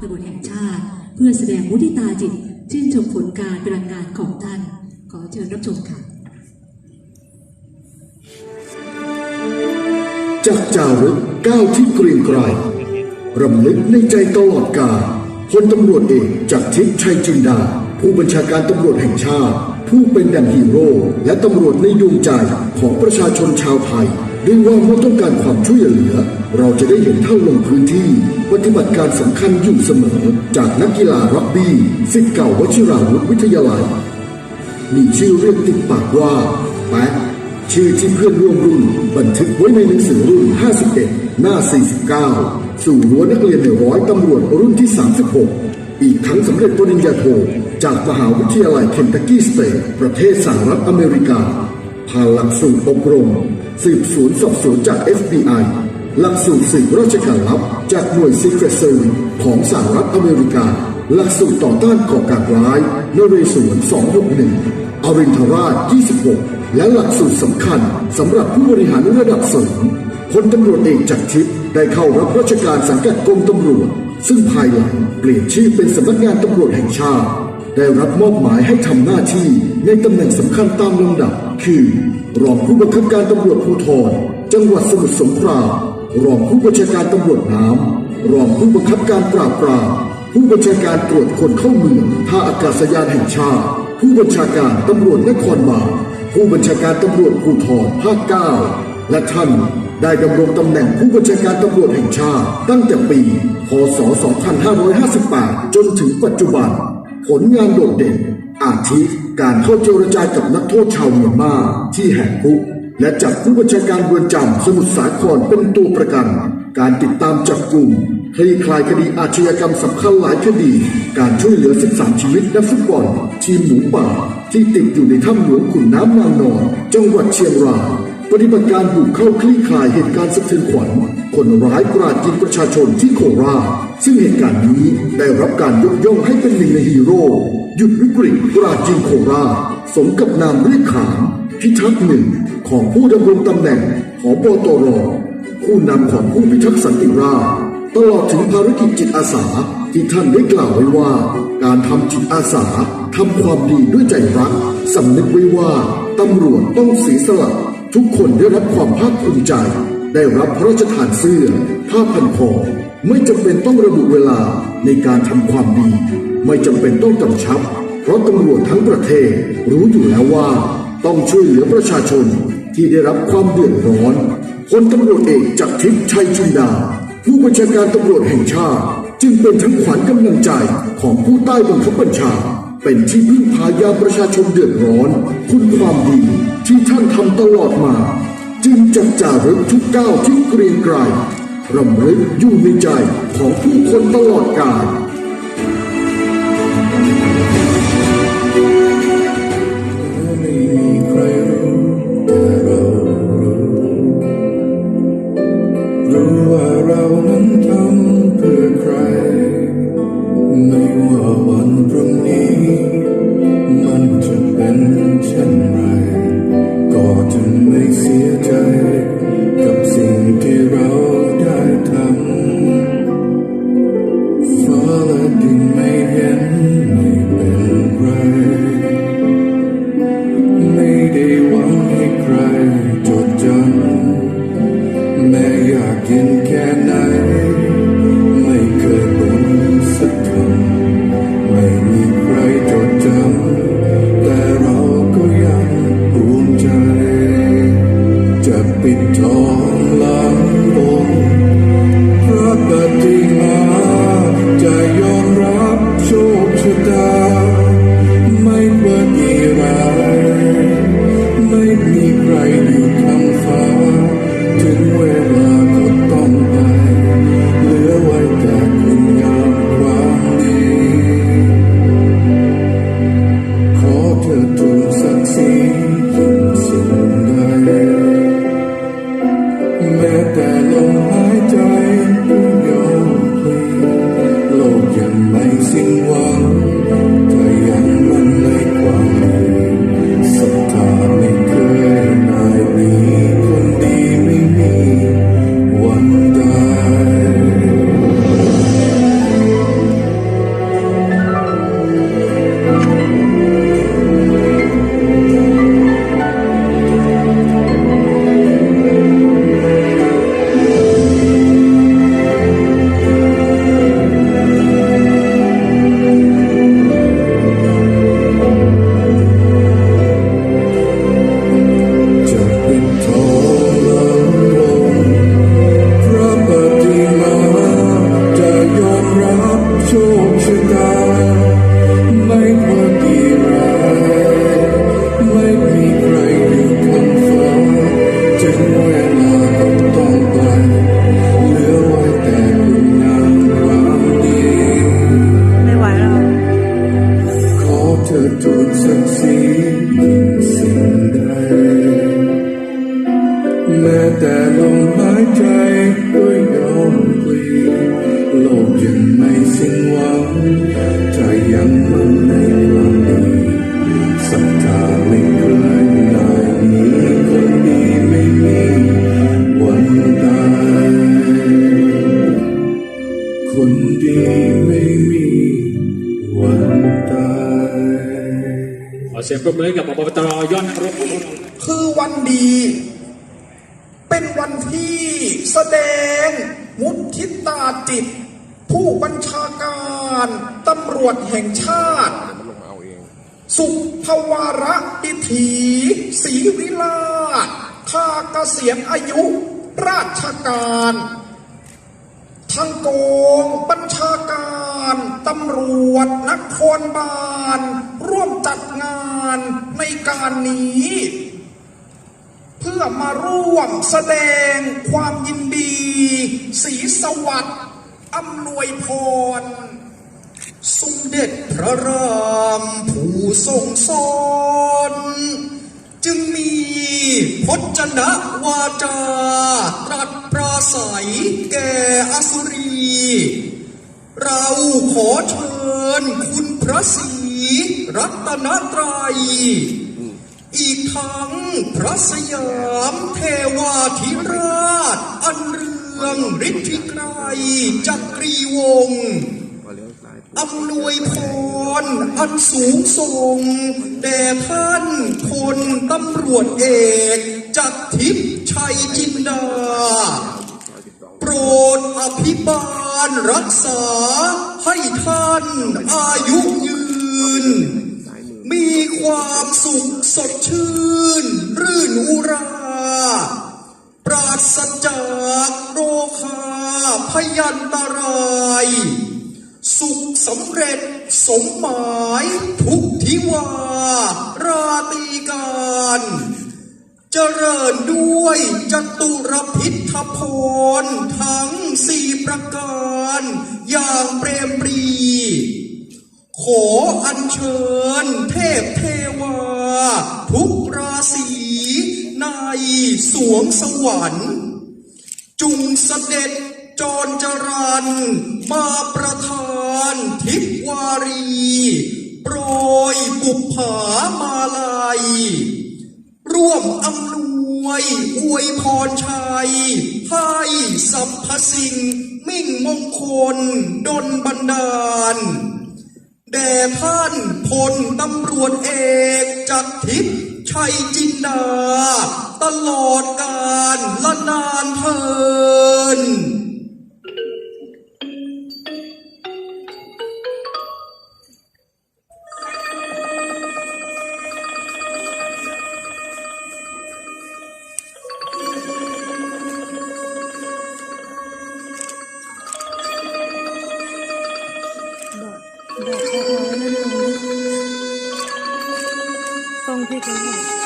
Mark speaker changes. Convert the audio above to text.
Speaker 1: ตำรวจแห่งชาติ เพื่อแสดงมุทิตาจิตชื่นชมผลการปฏิบัติงานของท่าน ขอเชิญรับชมค่ะ
Speaker 2: จากจารึกก้าวที่เกรียงไกรรำลึกในใจตลอดกาลพลตำรวจเอกจากทิพย์ชัยจินดา ผู้บัญชาการตำรวจแห่งชาติ ผู้เป็นดั่งฮีโร่และตำรวจในดวงใจของประชาชนชาวไทย ด้วยว่าเมื่อต้องการความช่วยเหลือ เราจะได้เห็นท่านลงพื้นที่ ปฏิบัติการสำคัญอยู่เสมอ จากนักกีฬารักบี้สิทธิ์เก่าวชิราวุธวิทยาลัย มีชื่อเรียกติดปากว่าแป๊ะชื่อที่เพื่อนร่วมรุ่น บันทึกไว้ในหนังสือรุ่น 51 หน้า 49 สู่รั้วนักเรียนในร้อยตำรวจรุ่นที่ 36 อีกทั้งสำเร็จปริญญาโทจากมหาวิทยาลัยเคนตักกี้สเตทประเทศสหรัฐอเมริกาผ่านหลักสูตรอบรม สืบสวนสอบสวนจาก FBI หลักสูตรสืบราชการลับ จากหน่วย Secret Service ของสหรัฐอเมริกา หลักสูตรต่อต้านก่อการร้ายนเรศวร261อรินทราช 26 และหลักสูตรสำคัญสำหรับผู้บริหารระดับสูงพลตำรวจเอกจากทิพย์ได้เข้ารับราชการสังกัดกรมตำรวจ ซึ่งภายหลังเปลี่ยนชื่อเป็นสำนักงานตำรวจแห่งชาติ ได้รับมอบหมายให้ทำหน้าที่ในตำแหน่งสำคัญตามลำดับ คือ รองผู้บังคับการตำรวจภูธรจังหวัดสมุทรสงครามรองผู้บัญชาการตำรวจน้ำรองผู้บังคับการปราบปรามผู้บัญชาการตรวจคนเข้าเมืองท่าอากาศยานแห่งชาติ ผู้บัญชาการตำรวจนครบาลผู้บัญชาการตำรวจภูธรภาคเก้าและท่านได้ดำรงตำแหน่งผู้บัญชาการตำรวจแห่งชาติ ตั้งแต่ปี พศ 2558 จนถึงปัจจุบัน ผลงานโดดเด่น อาทิการเข้าเจรจากับนักโทษชาวเมียนมาที่แหกคุกและจับผู้บัญชาการเรือนจำสมุทรสาครเป็นตัวประกัน การติดตามจับกลุ่มคลี่คลายคดีอาชญากรรมสำคัญหลายคดี การช่วยเหลือ 13 ชีวิตนักฟุตบอลทีมหมูป่าที่ติดอยู่ในถ้ำหลวงขุนน้ำนางนอนจังหวัดเชียงราย ปฏิบัติการบุกเข้าคลี่คลายเหตุการณ์สะเทือนขวัญคนร้ายกราดยิงประชาชนที่โคราชซึ่งเหตุการณ์นี้ได้รับการยกย่องให้เป็นหนึ่งในฮีโร่หยุดวิกฤตกราดยิงโคราชสมกับนามเรียกขานพิทักษ์หนึ่งของผู้ดำรงตำแหน่งผบตรผู้นำของผู้พิทักษ์สันติราษฎร์ตลอดถึงภารกิจจิตอาสาที่ท่านได้กล่าวไว้ว่า การทำจิตอาสาทำความดีด้วยใจรักสำนึกไว้ว่าตำรวจต้องเสียสละ ทุกคนได้รับความภาคภูมิใจ ได้รับพระราชทานเสื้อผ้าพันคอไม่จำเป็นต้องระบุเวลาในการทำความดี ไม่จำเป็นต้องกำชับ เพราะตำรวจทั้งประเทศรู้อยู่แล้วว่า ต้องช่วยเหลือประชาชนที่ได้รับความเดือดร้อนพลตำรวจเอกจากทิพย์ชัยจินดา ผู้บัญชาการตำรวจแห่งชาติ จึงเป็นทั้งขวัญกำลังใจของผู้ใต้บังคับบัญชา เป็นที่พึ่งพายามประชาชนเดือดร้อน คุณความดี ที่ท่านทำตลอดมา จึงจัดจารึกทุกก้าวที่เกรียงไกรรำลึกอยู่ในใจของผู้คนตลอดกาล
Speaker 3: ค อทุกสักสีสิ่งใดแม้แต่ลมหายใจก็ยอมปลีโลกยังไม่สิ้นหวังใจยังมั่นในหวั
Speaker 4: ง งปรบมือให้กับอบตรยอดนักรบของเรา
Speaker 5: คือวันดี เป็นวันที่แสดง มุทิตาจิต ผู้บัญชาการตำรวจแห่งชาติ สุภวาระดิถีศรีวิลาศข้าเกษียณอายุ ราชการ ทั้งกองบัญชาการตำรวจนครบาล ร่วมจัดงานในการนี้ เพื่อมาร่วมแสดงความยินดี สีสวัสดิ์อำนวยพรสมเด็จพระรามผู้ทรงสอนจึงมีพจนะวาจาตรัส ศัยแก่อสุรี เราขอเชิญคุณพระศรีรัตนตรัย อีกทั้งพระสยามเทวาธิราช อันเรืองฤทธิไกรจักรีวงศ์อำนวยพรอันสูงส่ง แด่ท่านพลตำรวจเอก จักรทิพย์ชัยจินดา รดอภิบาลรักษา ให้ท่านอายุยืน มีความสุขสดชื่น รื่นอุรา ปราศจากโรคาพยันตราย สุขสำเร็จสมหมายทุกทิวา ราตรีการ เจริญด้วยจตุรพิทธพรทั้งสี่ประการ อย่างเปรมปรี ขออัญเชิญเทพเทวา ทุกราศีในสวงสวรรค์ จุงเสด็จจรจรันมาประทานทิพวารี โปรยบุปผามาลัย ร่วมอำนวยอวยพรชัยให้สรรพสิ่งมิ่งมงคลดลบันดาล แด่ท่านพลตำรวจเอกจากทิพย์ชัยจินดา ตลอดกาลละนานเทิน
Speaker 6: บอก